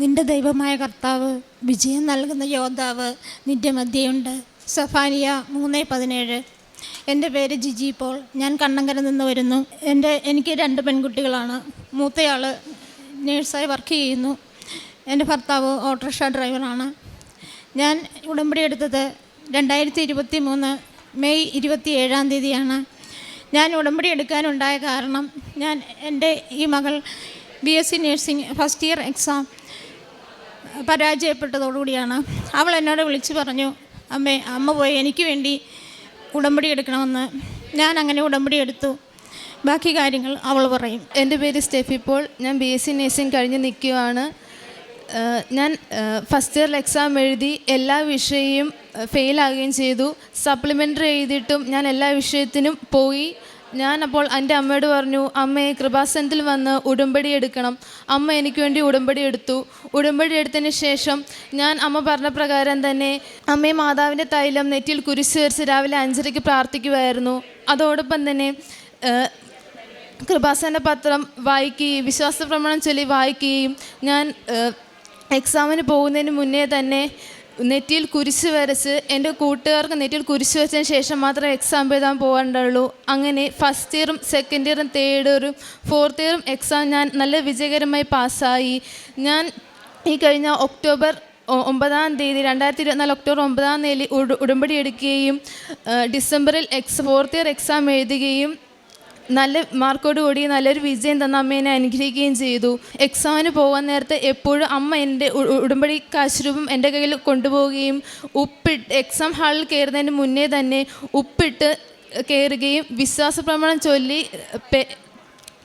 നിന്റെ ദൈവമായ കർത്താവ് വിജയം നൽകുന്ന യോദ്ധാവ് നിന്റെ മധ്യയുണ്ട്. സഫാനിയ മൂന്ന് പതിനേഴ്. എന്റെ പേര് ജിജി പോൾ. ഞാൻ കണ്ണങ്കര നിന്ന് വരുന്നു. എന്റെ എനിക്ക് രണ്ട് പെൺകുട്ടികളാണ്. മൂത്തയാൾ നേഴ്സായി വർക്ക് ചെയ്യുന്നു. എന്റെ ഭർത്താവ് ഓട്ടോറിക്ഷ ഡ്രൈവറാണ്. ഞാൻ ഉടമ്പടി എടുത്തത് രണ്ടായിരത്തി ഇരുപത്തി മൂന്ന് മെയ് ഇരുപത്തി ഏഴാം തീയതിയാണ്. ഞാൻ ഉടമ്പടി എടുക്കാനുണ്ടായ കാരണം ഞാൻ എന്റെ ഈ മകൾ B S C nursing first year exam പരാജയപ്പെട്ടതോടുകൂടിയാണ്. അവൾ എന്നോട് വിളിച്ചു പറഞ്ഞു അമ്മേ അമ്മ പോയി എനിക്ക് വേണ്ടി ഉടമ്പടി എടുക്കണമെന്ന്. ഞാൻ അങ്ങനെ ഉടമ്പടി എടുത്തു. ബാക്കി കാര്യങ്ങൾ അവൾ പറയും. എന്റെ പേര് സ്റ്റെഫി പോൾ. ഞാൻ ബി എസ് സി നേഴ്സിംഗ് കഴിഞ്ഞ് നിൽക്കുകയാണ്. ഞാൻ ഫസ്റ്റ് ഇയറിൽ എക്സാം എഴുതി എല്ലാ വിഷയവും ഫെയിലാകുകയും ചെയ്തു. സപ്ലിമെന്ററി എഴുതിയിട്ടും ഞാൻ എല്ലാ വിഷയത്തിനും പോയി. ഞാൻ അപ്പോൾ എന്റെ അമ്മയോട് പറഞ്ഞു അമ്മയെ കൃപാസനത്തിൽ വന്ന് ഉടമ്പടി എടുക്കണം. അമ്മ എനിക്ക് വേണ്ടി ഉടമ്പടി എടുത്തു. ഉടമ്പടി എടുത്തതിന് ശേഷം ഞാൻ അമ്മ പറഞ്ഞ പ്രകാരം തന്നെ അമ്മയെ മാതാവിന്റെ തൈലം നെറ്റിയിൽ കുരിശ് വരച്ച് രാവിലെ അഞ്ചരയ്ക്ക് പ്രാർത്ഥിക്കുമായിരുന്നു അതോടൊപ്പം തന്നെ കൃപാസന പത്രം വായിക്കുകയും വിശ്വാസ പ്രമാണം ചൊല്ലി വായിക്കുകയും ഞാൻ എക്സാമിന് പോകുന്നതിന് മുന്നേ തന്നെ നെറ്റിയിൽ കുരിശ് വരച്ച് എന്റെ കൂട്ടുകാർക്ക് നെറ്റിയിൽ കുരിശ് വെച്ചതിന് ശേഷം മാത്രമേ എക്സാം എഴുതാൻ പോകാണ്ടുള്ളൂ അങ്ങനെ ഫസ്റ്റ് ഇയറും സെക്കൻഡ് ഇയറും തേർഡ് ഇയറും ഫോർത്ത് ഇയറും എക്സാം ഞാൻ നല്ല വിജയകരമായി പാസ്സായി. ഞാൻ ഈ കഴിഞ്ഞ ഒക്ടോബർ ഒമ്പതാം തീയതി രണ്ടായിരത്തി ഇരുപത്തിനാല് ഒക്ടോബർ ഒമ്പതാം തീയതി ഉട- ഉടമ്പടി എടുക്കുകയും ഡിസംബറിൽ എക്സ് ഫോർത്ത് ഇയർ എക്സാം എഴുതുകയും നല്ല മാർക്കോട് കൂടി നല്ലൊരു വിജയം തന്ന അമ്മേനെ അനുഗ്രഹിക്കുകയും ചെയ്തു. എക്സാമിന് പോകാൻ നേരത്തെ എപ്പോഴും അമ്മ എന്റെ ഉടമ്പടി കാശുരൂപം എന്റെ കയ്യിൽ കൊണ്ടുപോവുകയും ഉപ്പിട്ട് എക്സാം ഹാളിൽ കയറുന്നതിന് മുന്നേ തന്നെ ഉപ്പിട്ട് കയറുകയും വിശ്വാസ പ്രമാണം ചൊല്ലി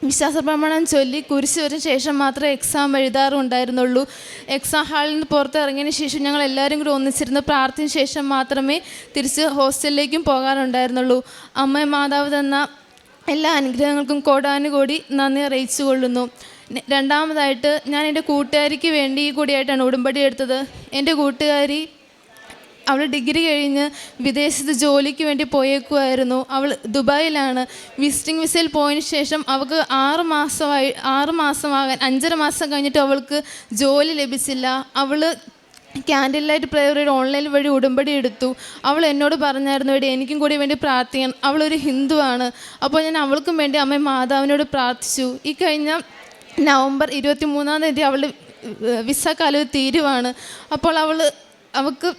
വിശ്വാസ പ്രമാണം ചൊല്ലി കുരിശ് വരും ശേഷം മാത്രമേ എക്സാം എഴുതാറുണ്ടായിരുന്നുള്ളൂ. എക്സാം ഹാളിൽ നിന്ന് പുറത്തിറങ്ങിയതിന് ശേഷം ഞങ്ങൾ എല്ലാവരും കൂടി ഒന്നിച്ചിരുന്ന് പ്രാർത്ഥിച്ച ശേഷം മാത്രമേ തിരിച്ച് ഹോസ്റ്റലിലേക്കും പോകാറുണ്ടായിരുന്നുള്ളൂ. അമ്മ മാതാവ് തന്ന എല്ലാ അനുഗ്രഹങ്ങൾക്കും കോടാനുകൂടി നന്ദി അറിയിച്ചു കൊള്ളുന്നു. രണ്ടാമതായിട്ട് ഞാൻ എന്റെ കൂട്ടുകാരിക്ക് വേണ്ടി കൂടിയായിട്ടാണ് ഉടമ്പടി എടുത്തത്. എന്റെ കൂട്ടുകാരി അവൾ ഡിഗ്രി കഴിഞ്ഞ് വിദേശത്ത് ജോലിക്ക് വേണ്ടി പോയേക്കുമായിരുന്നു അവൾ ദുബായിലാണ്. വിസിറ്റിംഗ് വിസയിൽ പോയതിന് ശേഷം അവൾക്ക് ആറ് മാസമായി ആറ് മാസമാകാൻ അഞ്ചര മാസം കഴിഞ്ഞിട്ട് അവൾക്ക് ജോലി ലഭിച്ചില്ല. അവൾ ക്യാൻഡിൽ ലൈറ്റ് പ്രയർ ഓൺലൈൻ വഴി ഉടമ്പടി എടുത്തു. അവൾ എന്നോട് പറഞ്ഞായിരുന്നു എടി എനിക്കും കൂടി വേണ്ടി പ്രാർത്ഥിക്കാൻ. അവളൊരു ഹിന്ദുവാണ്. അപ്പോൾ ഞാൻ അവൾക്കും വേണ്ടി അമ്മ മാതാവിനോട് പ്രാർത്ഥിച്ചു. ഈ കഴിഞ്ഞ നവംബർ ഇരുപത്തി മൂന്നാം തീയതി അവൾ വിസ കാലം തീരുവാണ്. അപ്പോൾ അവൾ അവൾക്ക്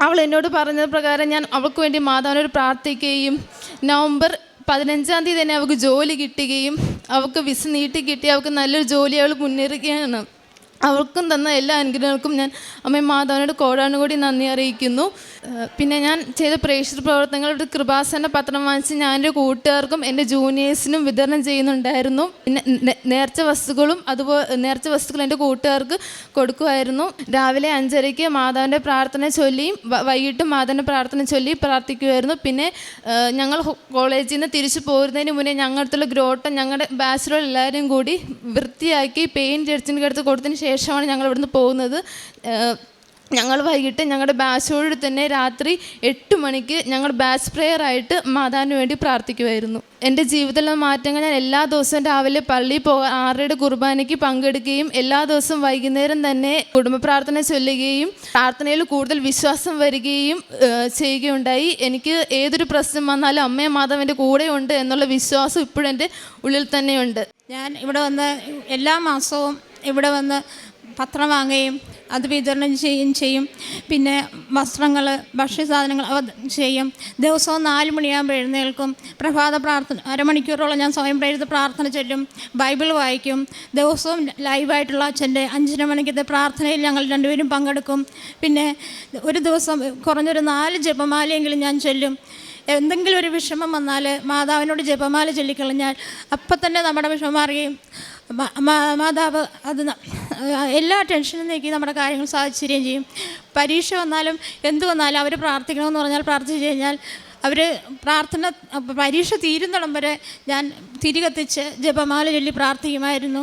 അവൾ എന്നോട് പറഞ്ഞ പ്രകാരം ഞാൻ അവൾക്ക് വേണ്ടി മാതാവിനോട് പ്രാർത്ഥിക്കുകയും നവംബർ പതിനഞ്ചാം തീയതി തന്നെ അവൾക്ക് ജോലി കിട്ടുകയും അവൾക്ക് വിസ നീട്ടി കിട്ടി. അവൾക്ക് നല്ലൊരു ജോലി അവൾ മുന്നേറുകയാണ്. അവൾക്കും തന്ന എല്ലാ അനുഗ്രഹങ്ങൾക്കും ഞാൻ അമ്മ മാതാവിനോട് കോടാനുകൂടി നന്ദി അറിയിക്കുന്നു. പിന്നെ ഞാൻ ചെയ്ത പ്രേക്ഷിത പ്രവർത്തനങ്ങളുടെ കൃപാസന പത്രം വാങ്ങിച്ച് ഞാൻ കൂട്ടുകാർക്കും എന്റെ ജൂനിയേഴ്സിനും വിതരണം ചെയ്യുന്നുണ്ടായിരുന്നു. പിന്നെ നേർച്ച വസ്തുക്കളും അതുപോലെ നേർച്ച വസ്തുക്കൾ എന്റെ കൂട്ടുകാർക്ക് കൊടുക്കുമായിരുന്നു. രാവിലെ അഞ്ചരയ്ക്ക് മാതാവിന്റെ പ്രാർത്ഥന ചൊല്ലിയും വൈകിട്ടും മാതാവിന്റെ പ്രാർത്ഥന ചൊല്ലി പ്രാർത്ഥിക്കുമായിരുന്നു. പിന്നെ ഞങ്ങൾ കോളേജിൽ നിന്ന് തിരിച്ചു പോരുന്നതിന് മുന്നേ ഞങ്ങളുടെ ഗ്രോട്ടം ഞങ്ങളുടെ ബാച്ചിലുള്ള എല്ലാവരും കൂടി വൃത്തിയാക്കി പെയിന്റ് അടിച്ചിന്റെ അടുത്ത് കൊടുത്തതിന് ശേഷമാണ് ഞങ്ങൾ ഇവിടുന്ന് പോകുന്നത് ഞങ്ങൾ വൈകിട്ട് ഞങ്ങളുടെ ബാച്ചോട് തന്നെ രാത്രി എട്ട് മണിക്ക് ഞങ്ങൾ ബാച്ച് പ്രെയർ ആയിട്ട് മാതാവിന് വേണ്ടി പ്രാർത്ഥിക്കുമായിരുന്നു എന്റെ ജീവിതത്തിലെ മാറ്റങ്ങൾ ഞാൻ എല്ലാ ദിവസവും രാവിലെ പള്ളി പോകാൻ ആറരയുടെ കുർബാനയ്ക്ക് പങ്കെടുക്കുകയും എല്ലാ ദിവസവും വൈകുന്നേരം തന്നെ കുടുംബ പ്രാർത്ഥന ചൊല്ലുകയും പ്രാർത്ഥനയിൽ കൂടുതൽ വിശ്വാസം വരികയും ചെയ്യുകയുണ്ടായി. എനിക്ക് ഏതൊരു പ്രശ്നം വന്നാലും അമ്മയെ മാതാവിന്റെ ഉണ്ട് എന്നുള്ള വിശ്വാസം ഇപ്പോഴും എന്റെ ഉള്ളിൽ തന്നെയുണ്ട്. ഞാൻ ഇവിടെ വന്ന് എല്ലാ മാസവും ഇവിടെ വന്ന് പത്രം വാങ്ങുകയും അത് വിതരണം ചെയ്യുകയും ചെയ്യും. പിന്നെ വസ്ത്രങ്ങൾ ഭക്ഷ്യസാധനങ്ങൾ അവ ചെയ്യും. ദിവസവും നാല് മണിയാകുമ്പോൾ എഴുന്നേൽക്കും. പ്രഭാത പ്രാർത്ഥന അരമണിക്കൂറോളം ഞാൻ സ്വയം പ്രേരിത പ്രാർത്ഥന ചൊല്ലും. ബൈബിൾ വായിക്കും. ദിവസവും ലൈവായിട്ടുള്ള അച്ഛന്റെ അഞ്ചര മണിക്കത്തെ പ്രാർത്ഥനയിൽ ഞങ്ങൾ രണ്ടുപേരും പങ്കെടുക്കും. പിന്നെ ഒരു ദിവസം കുറഞ്ഞൊരു നാല് ജപമാലയെങ്കിലും ഞാൻ ചൊല്ലും. എന്തെങ്കിലും ഒരു വിഷമം വന്നാൽ മാതാവിനോട് ജപമാല ചൊല്ലിക്കളഞ്ഞാൽ അപ്പം തന്നെ നമ്മുടെ വിഷമം മാറുകയും മാതാവ് അത് എല്ലാ ടെൻഷനും നീക്കി നമ്മുടെ കാര്യങ്ങൾ സാധിച്ചു തരികയും ചെയ്യും. പരീക്ഷ വന്നാലും എന്ത് വന്നാലും അവർ പ്രാർത്ഥിക്കണമെന്ന് പറഞ്ഞാൽ പ്രാർത്ഥിച്ചു കഴിഞ്ഞാൽ അവർ പ്രാർത്ഥന പരീക്ഷ തീരുന്നിടം വരെ ഞാൻ തിരികത്തിച്ച് ജപമാല ചൊല്ലി പ്രാർത്ഥിക്കുമായിരുന്നു.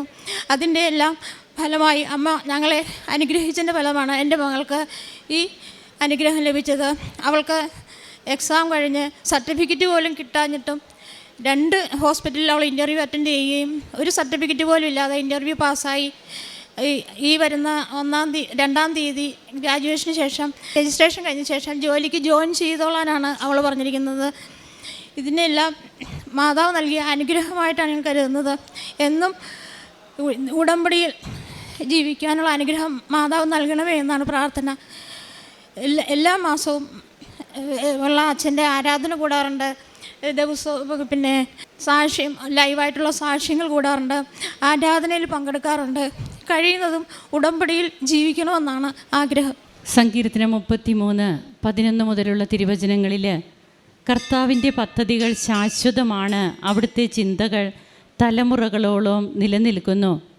അതിന്റെ എല്ലാം ഫലമായി അമ്മ ഞങ്ങളെ അനുഗ്രഹിച്ചതിന്റെ ഫലമാണ് എന്റെ മകൾക്ക് ഈ അനുഗ്രഹം ലഭിച്ചത്. അവൾക്ക് എക്സാം കഴിഞ്ഞ് സർട്ടിഫിക്കറ്റ് പോലും കിട്ടാഞ്ഞിട്ടും രണ്ട് ഹോസ്പിറ്റലിൽ അവൾ ഇന്റർവ്യൂ അറ്റൻഡ് ചെയ്യുകയും ഒരു സർട്ടിഫിക്കറ്റ് പോലും ഇല്ലാതെ ഇന്റർവ്യൂ പാസ്സായി. ഈ വരുന്ന ഒന്നാം തീയതി രണ്ടാം തീയതി ഗ്രാജുവേഷന് ശേഷം രജിസ്ട്രേഷൻ കഴിഞ്ഞ ശേഷം ജോലിക്ക് ജോയിൻ ചെയ്തോളാനാണ് അവൾ പറഞ്ഞിരിക്കുന്നത്. ഇതിനെല്ലാം മാതാവ് നൽകിയ അനുഗ്രഹമായിട്ടാണ് ഞാൻ കരുതുന്നത്. എന്നും ഉടമ്പടിയിൽ ജീവിക്കാനുള്ള അനുഗ്രഹം മാതാവ് നൽകണമേ എന്നാണ് പ്രാർത്ഥന. എല്ലാ എല്ലാ മാസവും ഉള്ള അച്ഛന്റെ ആരാധന കൂടാറുണ്ട്. ദിവസവും പിന്നെ സാക്ഷ്യം ലൈവായിട്ടുള്ള സാക്ഷ്യങ്ങൾ കൂടാറുണ്ട്. ആരാധനയിൽ പങ്കെടുക്കാറുണ്ട്. കഴിയുന്നതും ഉടമ്പടിയിൽ ജീവിക്കണമെന്നാണ് ആഗ്രഹം. സങ്കീർത്തനം മുപ്പത്തി മൂന്ന് പതിനൊന്ന് മുതലുള്ള തിരുവചനങ്ങളിൽ കർത്താവിന്റെ പദ്ധതികൾ ശാശ്വതമാണ്. അവിടുത്തെ ചിന്തകൾ തലമുറകളോളം നിലനിൽക്കുന്നു.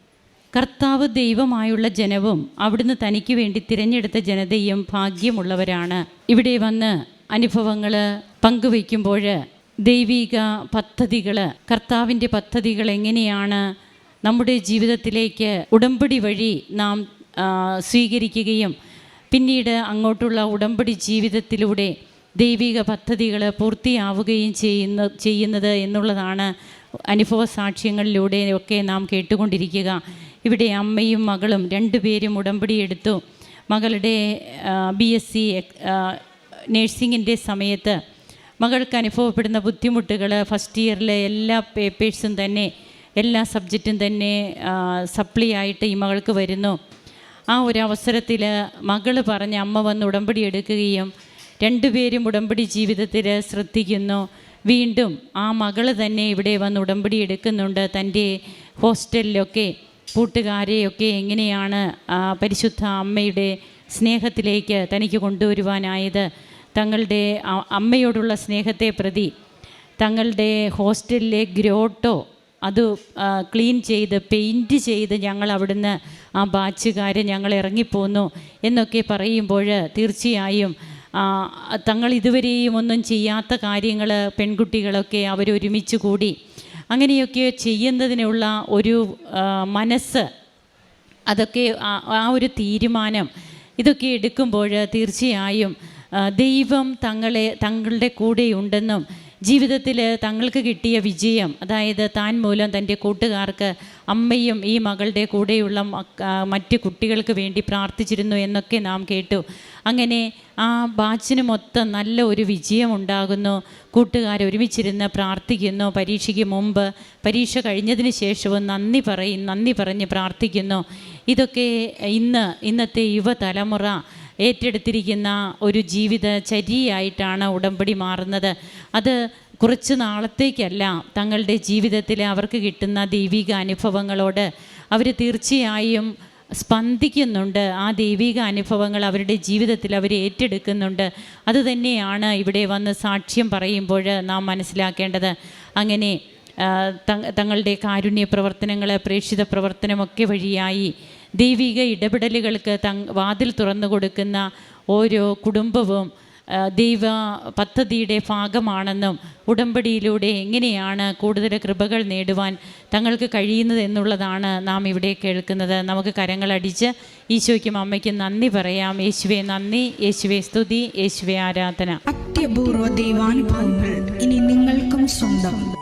കർത്താവ് ദൈവമായുള്ള ജനവും അവിടുന്ന് തനിക്ക് വേണ്ടി തിരഞ്ഞെടുത്ത ജനതയും ഭാഗ്യമുള്ളവരാണ്. ഇവിടെ വന്ന് അനുഭവങ്ങൾ പങ്കുവയ്ക്കുമ്പോൾ ദൈവിക പദ്ധതികൾ കർത്താവിന്റെ പദ്ധതികൾ എങ്ങനെയാണ് നമ്മുടെ ജീവിതത്തിലേക്ക് ഉടമ്പടി വഴി നാം സ്വീകരിക്കുകയും പിന്നീട് അങ്ങോട്ടുള്ള ഉടമ്പടി ജീവിതത്തിലൂടെ ദൈവിക പദ്ധതികൾ പൂർത്തിയാവുകയും ചെയ്യുന്ന ചെയ്യുന്നത് എന്നുള്ളതാണ് അനുഭവ സാക്ഷ്യങ്ങളിലൂടെ ഒക്കെ നാം കേട്ടുകൊണ്ടിരിക്കുക. ഇവിടെ അമ്മയും മകളും രണ്ടുപേരും ഉടമ്പടി എടുത്തു. മകളുടെ ബി എസ് സി നേഴ്സിങ്ങിന്റെ സമയത്ത് മകൾക്ക് അനുഭവപ്പെടുന്ന ബുദ്ധിമുട്ടുകൾ ഫസ്റ്റ് ഇയറിലെ എല്ലാ പേപ്പേഴ്സും തന്നെ എല്ലാ സബ്ജക്റ്റും തന്നെ സപ്ലി ആയിട്ട് ഈ മകൾക്ക് വരുന്നു. ആ ഒരു അവസരത്തിൽ മകൾ പറഞ്ഞ് അമ്മ വന്ന് ഉടമ്പടി എടുക്കുകയും രണ്ടുപേരും ഉടമ്പടി ജീവിതത്തിൽ ശ്രദ്ധിക്കുന്നു. വീണ്ടും ആ മകൾ തന്നെ ഇവിടെ വന്ന് ഉടമ്പടി എടുക്കുന്നുണ്ട്. തന്റെ ഹോസ്റ്റലിലൊക്കെ കൂട്ടുകാരെയൊക്കെ എങ്ങനെയാണ് പരിശുദ്ധ അമ്മയുടെ സ്നേഹത്തിലേക്ക് തനിക്ക് കൊണ്ടുവരുവാനായത്? തങ്ങളുടെ അമ്മയോടുള്ള സ്നേഹത്തെ പ്രതി തങ്ങളുടെ ഹോസ്റ്റലിലെ ഗ്രോട്ടോ അത് ക്ലീൻ ചെയ്ത് പെയിന്റ് ചെയ്ത് ഞങ്ങൾ അവിടുന്ന് ആ ബാച്ചുകാർ ഞങ്ങൾ ഇറങ്ങിപ്പോന്നു എന്നൊക്കെ പറയുമ്പോൾ തീർച്ചയായും തങ്ങൾ ഇതുവരെയും ഒന്നും ചെയ്യാത്ത കാര്യങ്ങൾ പെൺകുട്ടികളൊക്കെ അവരൊരുമിച്ച് കൂടി അങ്ങനെയൊക്കെ ചെയ്യുന്നതിനുള്ള ഒരു മനസ്സ് അതൊക്കെ ആ ഒരു തീരുമാനം ഇതൊക്കെ എടുക്കുമ്പോൾ തീർച്ചയായും ദൈവം തങ്ങളെ തങ്ങളുടെ കൂടെയുണ്ടെന്നും ജീവിതത്തിൽ തങ്ങൾക്ക് കിട്ടിയ വിജയം അതായത് താൻ മൂലം തന്റെ കൂട്ടുകാർക്ക് അമ്മയും ഈ മകളുടെ കൂടെയുള്ള മറ്റ് കുട്ടികൾക്ക് വേണ്ടി പ്രാർത്ഥിച്ചിരുന്നു എന്നൊക്കെ നാം കേട്ടു. അങ്ങനെ ആ ബാച്ചിന് മൊത്തം നല്ല ഒരു വിജയം ഉണ്ടാകുന്നു കൂട്ടുകാർ ഒരുമിച്ചിരുന്ന് പ്രാർത്ഥിക്കുന്നു. പരീക്ഷയ്ക്ക് മുമ്പ് പരീക്ഷ കഴിഞ്ഞതിന് ശേഷവും നന്ദി പറയും നന്ദി പറഞ്ഞ് പ്രാർത്ഥിക്കുന്നു. ഇതൊക്കെ ഇന്ന് ഇന്നത്തെ യുവതലമുറ ഏറ്റെടുത്തിരിക്കുന്ന ഒരു ജീവിത ചര്യയായിട്ടാണ് ഉടമ്പടി മാറുന്നത്. അത് കുറച്ച് നാളത്തേക്കല്ല തങ്ങളുടെ ജീവിതത്തിൽ അവർക്ക് കിട്ടുന്ന ദൈവിക അനുഭവങ്ങളോട് അവർ തീർച്ചയായും സ്പന്ദിക്കുന്നുണ്ട്. ആ ദൈവിക അനുഭവങ്ങൾ അവരുടെ ജീവിതത്തിൽ അവർ ഏറ്റെടുക്കുന്നുണ്ട്. അതുതന്നെയാണ് ഇവിടെ വന്ന് സാക്ഷ്യം പറയുമ്പോൾ നാം മനസ്സിലാക്കേണ്ടത്. അങ്ങനെ തങ്ങളുടെ കാരുണ്യ പ്രവർത്തനങ്ങൾ പ്രേക്ഷിത പ്രവർത്തനമൊക്കെ വഴിയായി ദൈവിക ഇടപെടലുകൾക്ക് തങ് വാതിൽ തുറന്നു കൊടുക്കുന്ന ഓരോ കുടുംബവും ദൈവ പദ്ധതിയുടെ ഭാഗമാണെന്നും ഉടമ്പടിയിലൂടെ എങ്ങനെയാണ് കൂടുതൽ കൃപകൾ നേടുവാൻ തങ്ങൾക്ക് കഴിയുന്നത് എന്നുള്ളതാണ് നാം ഇവിടെ കേൾക്കുന്നത്. നമുക്ക് കരങ്ങളടിച്ച് ഈശോയ്ക്കും അമ്മയ്ക്കും നന്ദി പറയാം. യേശുവെ നന്ദി. യേശുവെ സ്തുതി. യേശുവെ ആരാധന. അത്യപൂർവ ദൈവാനുഭവങ്ങൾ ഇനി നിങ്ങൾക്കും സ്വന്തം.